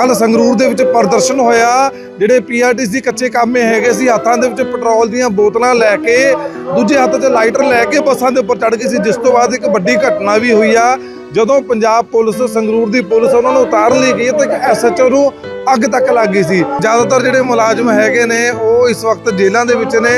ਕੱਲ ਸੰਗਰੂਰ ਦੇ ਵਿੱਚ ਪ੍ਰਦਰਸ਼ਨ ਹੋਇਆ, ਜਿਹੜੇ ਪੀਆਰਟੀਸੀ ਕੱਚੇ ਕਾਮੇ ਹੈਗੇ ਸੀ, ਹੱਥਾਂ ਦੇ ਵਿੱਚ ਪੈਟਰੋਲ ਦੀਆਂ ਬੋਤਲਾਂ ਲੈ ਕੇ, ਦੂਜੇ ਹੱਥ 'ਚ ਲਾਈਟਰ ਲੈ ਕੇ ਬੱਸਾਂ ਦੇ ਉੱਪਰ ਚੜ੍ਹ ਗਏ ਸੀ। ਜਿਸ ਤੋਂ ਬਾਅਦ ਇੱਕ ਵੱਡੀ ਘਟਨਾ ਵੀ ਹੋਈ ਆ, ਜਦੋਂ ਪੰਜਾਬ ਪੁਲਿਸ, ਸੰਗਰੂਰ ਦੀ ਪੁਲਿਸ ਉਹਨਾਂ ਨੂੰ ਉਤਾਰ ਲਈ ਗਈ ਤਾਂ ਇੱਕ ਐਸਐਚਓ ਨੂੰ ਅੱਗ ਤੱਕ ਲੱਗ ਗਈ ਸੀ। ਜ਼ਿਆਦਾਤਰ ਜਿਹੜੇ ਮੁਲਾਜ਼ਮ ਹੈਗੇ ਨੇ, ਉਹ ਇਸ ਵਕਤ ਜੇਲ੍ਹਾਂ ਦੇ ਵਿੱਚ ਨੇ,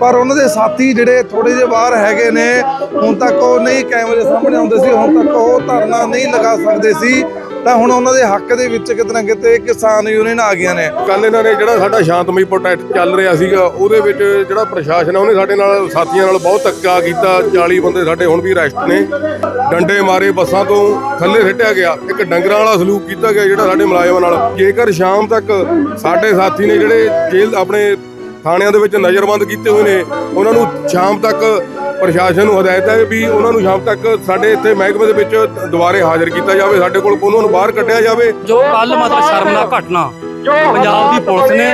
ਪਰ ਉਹਨਾਂ ਦੇ ਸਾਥੀ ਜਿਹੜੇ ਥੋੜੇ ਜਿਹੇ ਬਾਹਰ ਹੈਗੇ ਨੇ, ਹੁਣ ਤੱਕ ਉਹ ਨਹੀਂ ਕੈਮਰੇ ਸਾਹਮਣੇ ਆਉਂਦੇ ਸੀ, ਹੁਣ ਤੱਕ ਉਹ ਧਰਨਾ ਨਹੀਂ ਲਗਾ ਸਕਦੇ ਸੀ। ਤਾਂ ਹੁਣ ਉਹਨਾਂ ਦੇ ਹੱਕ ਦੇ ਵਿੱਚ ਕਿਤੇ ਨਾ ਕਿਤੇ ਕਿਸਾਨ ਯੂਨੀਅਨ ਆ ਗਈਆਂ ਨੇ। ਕੱਲ ਇਹਨਾਂ ਨੇ ਜਿਹੜਾ ਸਾਡਾ ਸ਼ਾਂਤਮਈ ਪ੍ਰੋਟੈਸਟ ਚੱਲ ਰਿਹਾ ਸੀਗਾ, ਉਹਦੇ ਵਿੱਚ ਜਿਹੜਾ ਪ੍ਰਸ਼ਾਸਨ ਆ, ਉਹਨੇ ਸਾਡੇ ਨਾਲ, ਸਾਥੀਆਂ ਨਾਲ ਬਹੁਤ ਧੱਕਾ ਕੀਤਾ। 40 ਬੰਦੇ ਸਾਡੇ ਹੁਣ ਵੀ ਅਰੈਸਟ ਨੇ। ਡੰਡੇ ਮਾਰੇ ਬੱਸਾਂ ਤੋਂ ਥੱਲੇ ਸਿੱਟਿਆ ਗਿਆ। ਇੱਕ ਡੰਗਰਾਂ ਵਾਲਾ ਸਲੂਕ ਕੀਤਾ ਗਿਆ ਜਿਹੜਾ ਸਾਡੇ ਮੁਲਾਜ਼ਮਾਂ ਨਾਲ। ਜੇਕਰ ਸ਼ਾਮ ਤੱਕ ਸਾਡੇ ਸਾਥੀ ਨੇ ਜਿਹੜੇ ਜੇਲ੍ਹ ਆਪਣੇ ਥਾਣਿਆਂ ਦੇ ਵਿੱਚ ਨਜ਼ਰਬੰਦ ਕੀਤੇ ਹੋਏ ਨੇ, ਉਹਨਾਂ ਨੂੰ ਸ਼ਾਮ ਤੱਕ ਪ੍ਰਸ਼ਾਸਨ ਨੂੰ ਹਦਾਇਤ ਹੈ ਵੀ ਉਹਨਾਂ ਨੂੰ ਸ਼ਾਮ ਤੱਕ ਸਾਡੇ ਇੱਥੇ ਮਹਿਕਮੇ ਦੇ ਵਿੱਚ ਦੁਬਾਰੇ ਹਾਜ਼ਰ ਕੀਤਾ ਜਾਵੇ ਸਾਡੇ ਕੋਲ ਉਹਨਾਂ ਨੂੰ ਬਾਹਰ ਕੱਢਿਆ ਜਾਵੇ। ਜੋ ਕੱਲ ਮਤਲਬ ਸ਼ਰਮਨਾਕ ਘਟਨਾ ਪੰਜਾਬ ਦੀ ਪੁਲਿਸ ਨੇ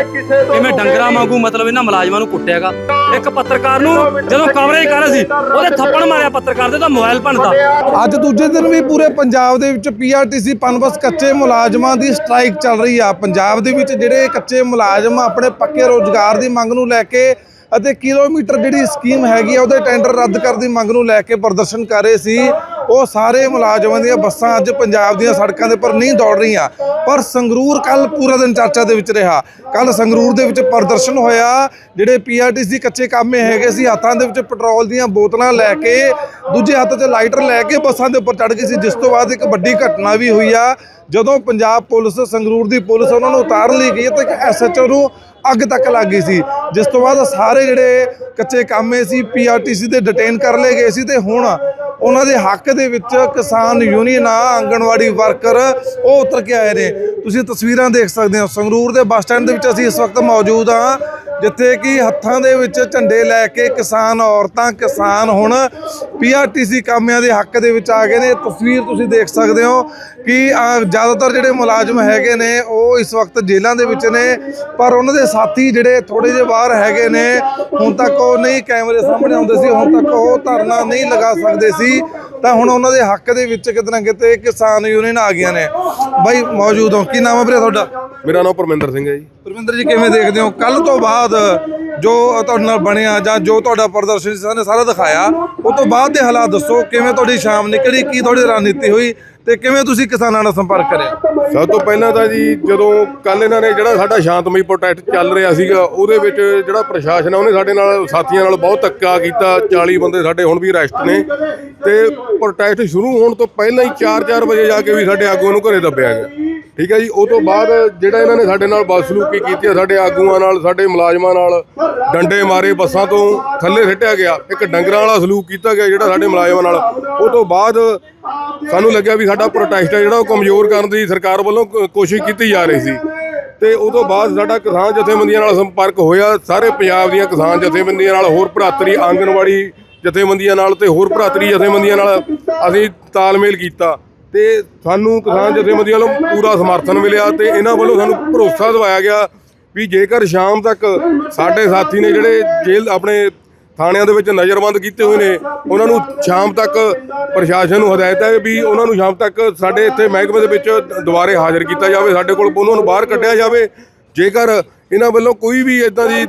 ਕਿਵੇਂ ਡੰਗਰਾਂ ਵਾਂਗੂ ਮਤਲਬ ਇਹਨਾਂ ਮੁਲਾਜ਼ਮਾਂ ਨੂੰ ਕੁੱਟਿਆਗਾ। ਇੱਕ ਪੱਤਰਕਾਰ ਨੂੰ ਜਦੋਂ ਕਵਰੇਜ ਕਰ ਰਿਹਾ ਸੀ ਉਹਦੇ ਥੱਪੜ ਮਾਰਿਆ ਪੱਤਰਕਾਰ ਦੇ ਤਾਂ ਮੋਬਾਈਲ ਭੰਨਤਾ। ਅੱਜ ਦੂਜੇ ਦਿਨ ਵੀ ਪੂਰੇ ਪੰਜਾਬ ਦੇ ਵਿੱਚ ਪੀਆਰਟੀਸੀ ਪਨਬਸ ਕੱਚੇ ਮੁਲਾਜ਼ਮਾਂ ਦੀ ਸਟ੍ਰਾਈਕ ਚੱਲ ਰਹੀ ਆ। ਪੰਜਾਬ ਦੇ ਵਿੱਚ ਜਿਹੜੇ ਕੱਚੇ ਮੁਲਾਜ਼ਮ ਆਪਣੇ ਪੱਕੇ ਰੋਜ਼ਗਾਰ ਦੀ ਮੰਗ ਨੂੰ ਲੈ ਕੇ ਅਤੇ ਕਿਲੋਮੀਟਰ ਜਿਹੜੀ ਸਕੀਮ ਹੈਗੀ ਆ, ਉਹਦੇ ਟੈਂਡਰ ਰੱਦ ਕਰਨ ਦੀ ਮੰਗ ਨੂੰ ਲੈ ਕੇ ਪ੍ਰਦਰਸ਼ਨ ਕਰ ਰਹੇ ਸੀ। ਉਹ ਸਾਰੇ ਮੁਲਾਜ਼ਮਾਂ ਦੀਆਂ ਬੱਸਾਂ ਅੱਜ ਪੰਜਾਬ ਦੀਆਂ ਸੜਕਾਂ ਦੇ ਉੱਪਰ ਨਹੀਂ ਦੌੜ ਰਹੀਆਂ। ਪਰ ਸੰਗਰੂਰ ਕੱਲ ਪੂਰਾ ਦਿਨ ਚਰਚਾ ਦੇ ਵਿੱਚ ਰਿਹਾ। ਕੱਲ ਸੰਗਰੂਰ ਦੇ ਵਿੱਚ ਪ੍ਰਦਰਸ਼ਨ ਹੋਇਆ। ਜਿਹੜੇ ਪੀਆਰਟੀਸੀ ਕੱਚੇ ਕਾਮੇ ਹੈਗੇ ਸੀ, ਹੱਥਾਂ ਦੇ ਵਿੱਚ ਪੈਟਰੋਲ ਦੀਆਂ ਬੋਤਲਾਂ ਲੈ ਕੇ, ਦੂਜੇ ਹੱਥ 'ਚ ਲਾਈਟਰ ਲੈ ਕੇ ਬੱਸਾਂ ਦੇ ਉੱਪਰ ਚੜ੍ਹ ਗਏ ਸੀ। ਜਿਸ ਤੋਂ ਬਾਅਦ ਇੱਕ ਵੱਡੀ ਘਟਨਾ ਵੀ ਹੋਈ ਆ। ਜਦੋਂ ਪੰਜਾਬ ਪੁਲਿਸ, ਸੰਗਰੂਰ ਦੀ ਪੁਲਿਸ ਉਹਨਾਂ ਨੂੰ ਉਤਾਰਨ ਲਈ ਗਈ ਤਾਂ ਇੱਕ ਐਸਐਚਓ ਨੂੰ ਅੱਗ ਤੱਕ ਲੱਗ ਗਈ ਸੀ। ਜਿਸ ਤੋਂ ਬਾਅਦ ਸਾਰੇ ਜਿਹੜੇ ਕੱਚੇ ਕਾਮੇ ਸੀ ਪੀਆਰਟੀਸੀ ਦੇ ਡਿਟੇਨ ਕਰ ਲਏ ਗਏ ਸੀ ਤੇ ਹੁਣ ਉਹਨਾਂ ਦੇ ਹੱਕ ਦੇ ਵਿੱਚ ਕਿਸਾਨ ਯੂਨੀਅਨ ਆਂਗਣਵਾੜੀ ਵਰਕਰ ਉਹ ਉਤਰ ਕੇ ਆਏ ਨੇ। ਤੁਸੀਂ ਤਸਵੀਰਾਂ ਦੇਖ ਸਕਦੇ ਹੋ, ਸੰਗਰੂਰ ਦੇ ਬੱਸ ਸਟੈਂਡ ਦੇ ਵਿੱਚ ਅਸੀਂ ਇਸ ਵਕਤ ਮੌਜੂਦ ਹਾਂ। ਜਿੱਥੇ ਕਿ ਹੱਥਾਂ ਦੇ ਵਿੱਚ ਝੰਡੇ ਲੈ ਕੇ ਕਿਸਾਨ ਔਰਤਾਂ, ਕਿਸਾਨ ਹੁਣ ਪੀਆਰਟੀਸੀ ਕਾਮਿਆਂ ਦੇ ਹੱਕ ਦੇ ਵਿੱਚ ਆ ਗਏ ਨੇ। ਤਸਵੀਰ ਤੁਸੀਂ ਦੇਖ ਸਕਦੇ ਹੋ ਕਿ ਜ਼ਿਆਦਾਤਰ ਜਿਹੜੇ ਮੁਲਾਜ਼ਮ ਹੈਗੇ ਨੇ, ਉਹ ਇਸ ਵਕਤ ਜੇਲ੍ਹਾਂ ਦੇ ਵਿੱਚ ਨੇ, ਪਰ ਉਹਨਾਂ ਦੇ ਸਾਥੀ ਜਿਹੜੇ ਥੋੜੇ ਜਿਹੇ ਬਾਹਰ ਹੈਗੇ ਨੇ, ਹੁਣ ਤੱਕ ਉਹ ਨਹੀਂ ਕੈਮਰੇ ਸਾਹਮਣੇ ਆਉਂਦੇ ਸੀ, ਹੁਣ ਤੱਕ ਉਹ ਧਰਨਾ ਨਹੀਂ ਲਗਾ ਸਕਦੇ ਸੀ। ਤਾਂ ਹੁਣ ਉਹਨਾਂ ਦੇ ਹੱਕ ਦੇ ਵਿੱਚ ਕਿਤੇ ਨਾ ਕਿਤੇ ਕਿਸਾਨ ਯੂਨੀਅਨ ਆ ਗਈਆਂ ਨੇ। ਬਾਈ, ਮੌਜੂਦ ਹੋ। ਕੀ ਨਾਮ ਹੈ ਵੀਰੇ ਤੁਹਾਡਾ? ਮੇਰਾ ਨਾਮ ਪਰਮਿੰਦਰ ਸਿੰਘ ਹੈ ਜੀ। ਪਰਵਿੰਦਰ ਜੀ ਕਿਵੇਂ ਦੇਖਦੇ ਹੋ? ਕੱਲ ਤੋਂ ਬਾਅਦ ਜੋ ਤੁਹਾਡੇ ਨਾਲ ਬਣਿਆ ਜਾਂ ਜੋ ਤੁਹਾਡਾ ਪ੍ਰਦਰਸ਼ਨ ਸੀ ਨੇ ਸਾਰਾ ਦਿਖਾਇਆ। ਉਹ ਤੋਂ ਬਾਅਦ ਦੇ ਹਾਲਾਤ ਦੱਸੋ ਕਿਵੇਂ ਤੁਹਾਡੀ ਸ਼ਾਮ ਨਿਕਲੀ ਕੀ ਤੁਹਾਡੀ ਰਣਨੀਤੀ ਹੋਈ ਤੇ ਕਿਵੇਂ ਤੁਸੀਂ ਕਿਸਾਨਾਂ ਨਾਲ ਸੰਪਰਕ ਕਰਿਆ? ਸਭ ਤੋਂ ਪਹਿਲਾਂ ਤਾਂ ਜੀ ਜਦੋਂ ਕੱਲ ਇਹਨਾਂ ਨੇ ਜਿਹੜਾ ਸਾਡਾ ਸ਼ਾਂਤਮਈ ਪ੍ਰੋਟੈਸਟ ਚੱਲ ਰਿਹਾ ਸੀਗਾ ਉਹਦੇ ਵਿੱਚ ਜਿਹੜਾ ਪ੍ਰਸ਼ਾਸਨ ਆ ਉਹਨੇ ਸਾਡੇ ਨਾਲ ਸਾਥੀਆਂ ਨਾਲ ਬਹੁਤ ਧੱਕਾ ਕੀਤਾ। 40 ਬੰਦੇ ਸਾਡੇ ਹੁਣ ਵੀ ਅਰੈਸਟ ਨੇ। ਤੇ ਪ੍ਰੋਟੈਸਟ ਸ਼ੁਰੂ ਹੋਣ ਤੋਂ ਪਹਿਲਾਂ ਹੀ 4-4 ਵਜੇ ਜਾ ਕੇ ਵੀ ਸਾਡੇ ਆਗੂਆਂ ਨੂੰ ਘਰੇ ਦੱਬਿਆ ਗਿਆ। ਠੀਕ ਹੈ ਜੀ, ਉਹ ਤੋਂ ਬਾਅਦ ਜਿਹੜਾ ਇਹਨਾਂ ਨੇ ਸਾਡੇ ਨਾਲ ਬਦਸਲੂਕੀ ਕੀਤੀ ਹੈ ਸਾਡੇ ਆਗੂਆਂ ਨਾਲ, ਸਾਡੇ ਮੁਲਾਜ਼ਮਾਂ ਨਾਲ, ਡੰਡੇ ਮਾਰੇ ਬੱਸਾਂ ਤੋਂ ਥੱਲੇ ਸਿੱਟਿਆ ਗਿਆ, ਇੱਕ ਡੰਗਰਾਂ ਵਾਲਾ ਸਲੂਕ ਕੀਤਾ ਗਿਆ ਜਿਹੜਾ ਸਾਡੇ ਮੁਲਾਜ਼ਮਾਂ ਨਾਲ। ਉਹ ਤੋਂ ਬਾਅਦ ਸਾਨੂੰ ਲੱਗਿਆ ਵੀ ਸਾਡਾ ਪ੍ਰੋਟੈਸਟ ਹੈ ਜਿਹੜਾ ਉਹ ਕਮਜ਼ੋਰ ਕਰਨ ਦੀ ਸਰਕਾਰ ਵੱਲੋਂ ਕ- ਕੋਸ਼ਿਸ਼ ਕੀਤੀ ਜਾ ਰਹੀ ਸੀ। ਤੇ ਉਹ ਤੋਂ ਬਾਅਦ ਸਾਡਾ ਕਿਸਾਨ ਜਥੇਬੰਦੀਆਂ ਨਾਲ ਸੰਪਰਕ ਹੋਇਆ, ਸਾਰੇ ਪੰਜਾਬ ਦੀਆਂ ਕਿਸਾਨ ਜਥੇਬੰਦੀਆਂ ਨਾਲ, ਹੋਰ ਭਰਾਤਰੀ ਆਂਗਣਵਾੜੀ ਜਥੇਬੰਦੀਆਂ ਨਾਲ ਤੇ ਹੋਰ ਭਰਾਤਰੀ ਜਥੇਬੰਦੀਆਂ ਨਾਲ ਅਸੀਂ ਤਾਲਮੇਲ ਕੀਤਾ। ਤੇ ਸਾਨੂੰ ਕਿਸਾਨ ਜਥੇਬੰਦੀਆਂ ਵੱਲੋਂ ਪੂਰਾ ਸਮਰਥਨ ਮਿਲਿਆ ਤੇ ਇਹਨਾਂ ਵੱਲੋਂ ਸਾਨੂੰ ਭਰੋਸਾ ਦਿਵਾਇਆ ਗਿਆ ਵੀ ਜੇਕਰ ਸ਼ਾਮ ਤੱਕ ਸਾਡੇ ਸਾਥੀ ਨੇ ਜਿਹੜੇ ਜੇਲ੍ਹ ਆਪਣੇ ਥਾਣਿਆਂ ਦੇ ਵਿੱਚ ਨਜ਼ਰਬੰਦ ਕੀਤੇ ਹੋਏ ਨੇ ਉਹਨਾਂ ਨੂੰ ਸ਼ਾਮ ਤੱਕ ਪ੍ਰਸ਼ਾਸਨ ਨੂੰ ਹਦਾਇਤ ਹੈ ਵੀ ਉਹਨਾਂ ਨੂੰ ਸ਼ਾਮ ਤੱਕ ਸਾਡੇ ਇੱਥੇ ਮਹਿਕਮੇ ਦੇ ਵਿੱਚ ਦੁਬਾਰੇ ਹਾਜ਼ਰ ਕੀਤਾ ਜਾਵੇ ਸਾਡੇ ਕੋਲ ਉਹਨਾਂ ਨੂੰ ਬਾਹਰ ਕੱਢਿਆ ਜਾਵੇ। ਜੇਕਰ ਇਹਨਾਂ ਵੱਲੋਂ ਕੋਈ ਵੀ ਇਦਾਂ ਦੀ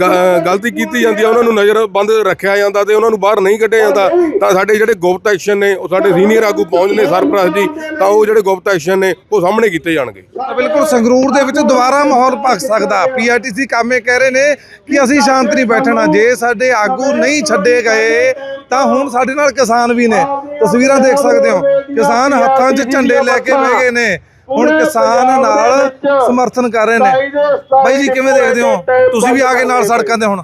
ਗ- ਗਲਤੀ ਕੀਤੀ ਜਾਂਦੀ ਹੈ ਉਹਨਾਂ ਨੂੰ ਨਜ਼ਰਬੰਦ ਰੱਖਿਆ ਜਾਂਦਾ ਤੇ ਉਹਨਾਂ ਨੂੰ ਬਾਹਰ ਨਹੀਂ ਕੱਢਿਆ ਜਾਂਦਾ, ਤਾਂ ਸਾਡੇ ਜਿਹੜੇ ਗੁਪਤ ਐਕਸ਼ਨ ਨੇ, ਉਹ ਸਾਡੇ ਸੀਨੀਅਰ ਆਗੂ ਪਹੁੰਚ ਨੇ, ਸਰਪ੍ਰਸਤ ਜੀ, ਤਾਂ ਉਹ ਜਿਹੜੇ ਗੁਪਤ ਐਕਸ਼ਨ ਨੇ, ਉਹ ਸਾਹਮਣੇ ਕੀਤੇ ਜਾਣਗੇ। ਤਾਂ ਬਿਲਕੁਲ, ਸੰਗਰੂਰ ਦੇ ਵਿੱਚ ਦੁਬਾਰਾ ਮਾਹੌਲ ਭਖ ਸਕਦਾ। ਪੀਆਰਟੀਸੀ ਕਾਮੇ ਕਹਿ ਰਹੇ ਨੇ ਕਿ ਅਸੀਂ ਸ਼ਾਂਤ ਨਹੀਂ ਬੈਠਣਾ। ਜੇ ਸਾਡੇ ਆਗੂ ਨਹੀਂ ਛੱਡੇ ਗਏ, ਤਾਂ ਹੁਣ ਸਾਡੇ ਨਾਲ ਕਿਸਾਨ ਵੀ ਨੇ। ਤਸਵੀਰਾਂ ਦੇਖ ਸਕਦੇ ਹੋ। ਕਿਸਾਨ ਹੱਥਾਂ 'ਚ ਝੰਡੇ ਲੈ ਕੇ ਬਹਿ ਗਏ ਨੇ। ਹੁਣ ਕਿਸਾਨ ਨਾਲ ਸਮਰਥਨ ਕਰ ਰਹੇ ਨੇ। ਬਾਈ ਜੀ ਕਿਵੇਂ ਦੇਖਦੇ ਹੋ? ਤੁਸੀਂ ਵੀ ਆ ਗਏ ਨਾਲ ਸੜਕਾਂ ਤੇ ਹੁਣ।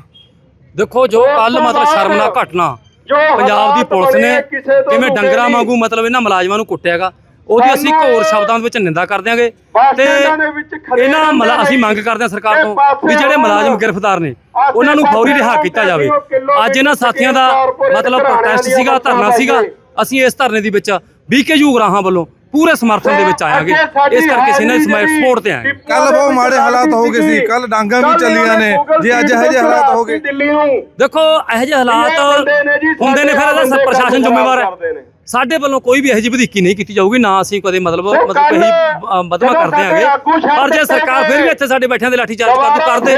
ਦੇਖੋ ਜੋ ਕੱਲ ਮਤਲਬ ਸ਼ਰਮਨਾਕ ਘਟਨਾ ਪੰਜਾਬ ਦੀ ਪੁਲਿਸ ਨੇ ਕਿਵੇਂ ਡੰਗਰਾਂ ਵਾਂਗੂ ਮਤਲਬ ਇਹਨਾਂ ਮੁਲਾਜ਼ਮਾਂ ਨੂੰ ਕੁੱਟਿਆਗਾ ਉਹਦੀ ਅਸੀਂ ਘੋਰ ਸ਼ਬਦਾਂ ਦੇ ਵਿੱਚ ਨਿੰਦਾ ਕਰ ਦਿਆਂਗੇ ਤੇ ਇਹਨਾਂ ਮਲਾ ਅਸੀਂ ਮੰਗ ਕਰਦੇ ਹਾਂ ਸਰਕਾਰ ਤੋਂ ਵੀ ਜਿਹੜੇ ਮੁਲਾਜ਼ਮ ਗ੍ਰਿਫਤਾਰ ਨੇ ਉਹਨਾਂ ਨੂੰ ਫੌਰੀ ਰਿਹਾ ਕੀਤਾ ਜਾਵੇ। ਅੱਜ ਇਹਨਾਂ ਸਾਥੀਆਂ ਦਾ ਮਤਲਬ ਪ੍ਰੋਟੈਸਟ ਸੀਗਾ ਧਰਨਾ ਸੀਗਾ ਅਸੀਂ ਇਸ ਧਰਨੇ ਦੇ ਵਿੱਚ ਬੀਕੇਯੂ ਗਰਾਹਾਂ ਵੱਲੋਂ ਪੂਰੇ ਸਮਰਥਨ ਦੇ ਵਿੱਚ ਆਵਾਂਗੇ ਇਸ ਕਰਕੇ ਅਸੀਂ ਇਹਨਾਂ ਦੀ ਸਪੋਰਟ ਤੇ ਆਏ ਕੱਲ ਬਹੁਤ ਮਾੜੇ ਹਾਲਾਤ ਹੋ ਗਏ ਸੀ। ਕੱਲ ਡਾਂਗਾ ਵੀ ਚੱਲੀਆਂ ਨੇ। ਜੇ ਅੱਜ ਇਹੋ ਜਿਹੇ ਹਾਲਾਤ ਹੋ ਗਏ। ਦੇਖੋ ਇਹੋ ਜਿਹੇ ਹਾਲਾਤ ਹੁੰਦੇ ਨੇ ਫਿਰ ਇਹਦਾ ਪ੍ਰਸ਼ਾਸਨ ਜ਼ਿੰਮੇਵਾਰ ਹੈ। ਸਾਡੇ ਵੱਲੋਂ ਕੋਈ ਵੀ ਇਹੋ ਜਿਹੀ ਵਧੀਕੀ ਨਹੀਂ ਕੀਤੀ ਜਾਊਗੀ। ਨਾ ਅਸੀਂ ਕਦੇ ਮਤਲਬ ਮਤਲਬ ਕਹੀ ਬਦਮਾ ਕਰਦੇ ਆਂਗੇ ਪਰ ਜੇ ਸਰਕਾਰ ਫਿਰ ਵੀ ਇੱਥੇ ਸਾਡੇ ਬੈਠਿਆਂ ਦੇ ਲਾਠੀ ਚਾਰਜ ਕਰ ਦੂ। ਕਰਦੇ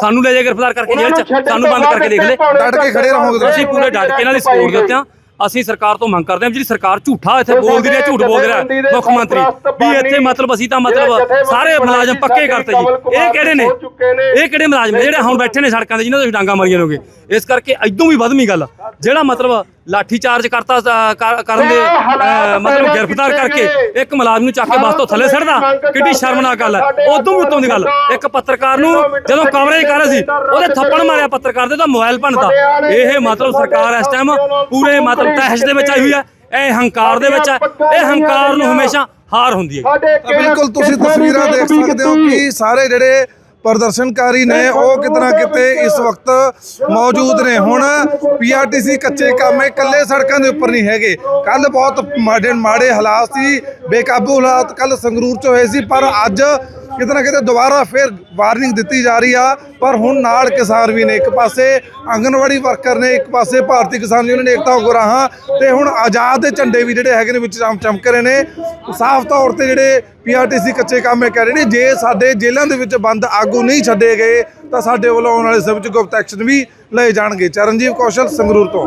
ਸਾਨੂੰ ਲੈ ਜਾ ਗ੍ਰਿਫਤਾਰ ਕਰਕੇ ਜੇਲ੍ਹ 'ਚ ਸਾਨੂੰ ਬੰਦ ਕਰਕੇ ਦੇਖ ਲੈ। ਡਟ ਕੇ ਖੜੇ ਰਹੋਗੇ ਤੁਸੀਂ ਅਸੀਂ ਪੂਰੇ ਡਟ ਕੇ ਇਹਨਾਂ ਦੀ ਸਪੋਰਟ ਦੇ ਉੱਤੇ ਹਾਂ। ਅਸੀਂ ਸਰਕਾਰ ਤੋਂ ਮੰਗ ਕਰਦੇ ਹਾਂ ਜਿਹੜੀ ਸਰਕਾਰ ਝੂਠਾ ਇੱਥੇ ਬੋਲਦੀ ਰਹੀ ਝੂਠ ਬੋਲਦੇ ਰਿਹਾ ਮੁੱਖ ਮੰਤਰੀ। ਵੀ ਇੱਥੇ ਮਤਲਬ ਅਸੀਂ ਤਾਂ ਮਤਲਬ ਸਾਰੇ ਮੁਲਾਜ਼ਮ ਪੱਕੇ ਕਰਤੇ ਜੀ। ਇਹ ਕਿਹੜੇ ਨੇ? ਇਹ ਕਿਹੜੇ ਮੁਲਾਜ਼ਮ ਜਿਹੜੇ ਹੁਣ ਬੈਠੇ ਨੇ ਸੜਕਾਂ ਤੇ ਜਿਨ੍ਹਾਂ ਦੇ ਡਾਂਗਾ ਮਾਰੀਆਂ ਲੋਗੇ ਇਸ ਕਰਕੇ ਇਦੋਂ ਵੀ ਵਧਵੀਂ ਗੱਲ। ਜਿਹੜਾ ਮਤਲਬ ਲਾਠੀ ਚਾਰਜ ਕਰਤਾ ਅ, ਕਰਨ ਦੇ ਅ, ਮਤਲਬ ਗ੍ਰਿਫਤਾਰ ਕਰਕੇ ਇੱਕ ਮੁਲਾਜ਼ਮ ਨੂੰ ਚੱਕ ਕੇ ਬੱਸ ਤੋਂ ਥੱਲੇ ਸੜਦਾ ਕਿੱਡੀ ਸ਼ਰਮਨਾਕ ਗੱਲ ਹੈ। ਉਦੋਂ ਵੀ ਉੱਤੋਂ ਦੀ ਗੱਲ। ਇੱਕ ਪੱਤਰਕਾਰ ਨੂੰ ਜਦੋਂ ਕਵਰੇਜ ਕਰ ਰਹੇ ਸੀ ਉਹਦੇ ਥੱਪੜ ਮਾਰਿਆ ਪੱਤਰਕਾਰ ਦੇ ਤਾਂ ਮੋਬਾਈਲ ਭੰਨਤਾ। ਇਹ ਮਤਲਬ ਸਰਕਾਰ ਇਸ ਟਾਈਮ ਪੂਰੇ ਮਤਲਬ ਤਹਿਸ਼ ਦੇ ਵਿੱਚ ਆਈ ਹੋਈ ਹੈ। ਇਹ ਹੰਕਾਰ ਦੇ ਵਿੱਚ ਹੈ। ਇਹ ਹੰਕਾਰ ਨੂੰ ਹਮੇਸ਼ਾ ਹਾਰ ਹੁੰਦੀ ਹੈ। ਬਿਲਕੁਲ ਤੁਸੀਂ ਤਸਵੀਰਾਂ ਦੇਖ ਸਕਦੇ ਹੋ ਕਿ ਸਾਰੇ ਜਿਹੜੇ ਪ੍ਰਦਰਸ਼ਨਕਾਰੀ ਨੇ ਉਹ ਕਿਤਨਾ ਕਿਤੇ ਇਸ ਵਕਤ ਮੌਜੂਦ ਨੇ। ਹੁਣ ਪੀਆਰਟੀਸੀ ਕੱਚੇ ਕਾਮੇ ਇਕੱਲੇ ਸੜਕਾਂ ਦੇ ਉੱਪਰ ਨਹੀਂ ਹੈਗੇ। ਕੱਲ ਬਹੁਤ ਮਾੜੇ ਮਾੜੇ ਹਾਲਾਤ ਸੀ ਬੇਕਾਬੂ ਹਾਲਾਤ ਕੱਲ ਸੰਗਰੂਰ ਚ ਹੋਏ ਸੀ ਪਰ ਅੱਜ ਕਿਤੇ ਨਾ ਕਿਤੇ ਦੁਬਾਰਾ ਫਿਰ ਵਾਰਨਿੰਗ ਦਿੱਤੀ ਜਾ ਰਹੀ ਆ, ਪਰ ਹੁਣ ਨਾਲ ਕਿਸਾਨ ਵੀ ਨੇ ਇੱਕ ਪਾਸੇ, ਆਂਗਨਵਾੜੀ ਵਰਕਰ ਨੇ ਇੱਕ ਪਾਸੇ, ਭਾਰਤੀ ਕਿਸਾਨ ਯੂਨੀਅਨ ਏਕਤਾ ਗੁਰਾਹਾਂ ਤੇ ਹੁਣ ਆਜ਼ਾਦ ਦੇ ਝੰਡੇ ਵੀ ਜਿਹੜੇ ਹੈਗੇ ਨੇ ਵਿੱਚ ਚਮ, ਚਮਕ ਰਹੇ ਨੇ। ਸਾਫ਼ ਤੌਰ ਤੇ ਜਿਹੜੇ ਪੀਆਰਟੀਸੀ ਕੱਚੇ ਕਾਮੇ ਕਹਿ ਰਹੇ ਨੇ, ਜੇ ਸਾਡੇ ਜੇਲ੍ਹਾਂ ਦੇ ਵਿੱਚ ਬੰਦ ਆਗੂ ਨਹੀਂ ਛੱਡੇ ਗਏ, ਤਾਂ ਸਾਡੇ ਵੱਲੋਂ ਆਉਣ ਵਾਲੇ ਸਮੇਂ ਵਿੱਚ ਗੁਪਤ ਐਕਸ਼ਨ ਵੀ ਲਏ ਜਾਣਗੇ। ਚਰਨਜੀਤ ਕੌਸ਼ਲ ਸੰਗਰੂਰ ਤੋਂ।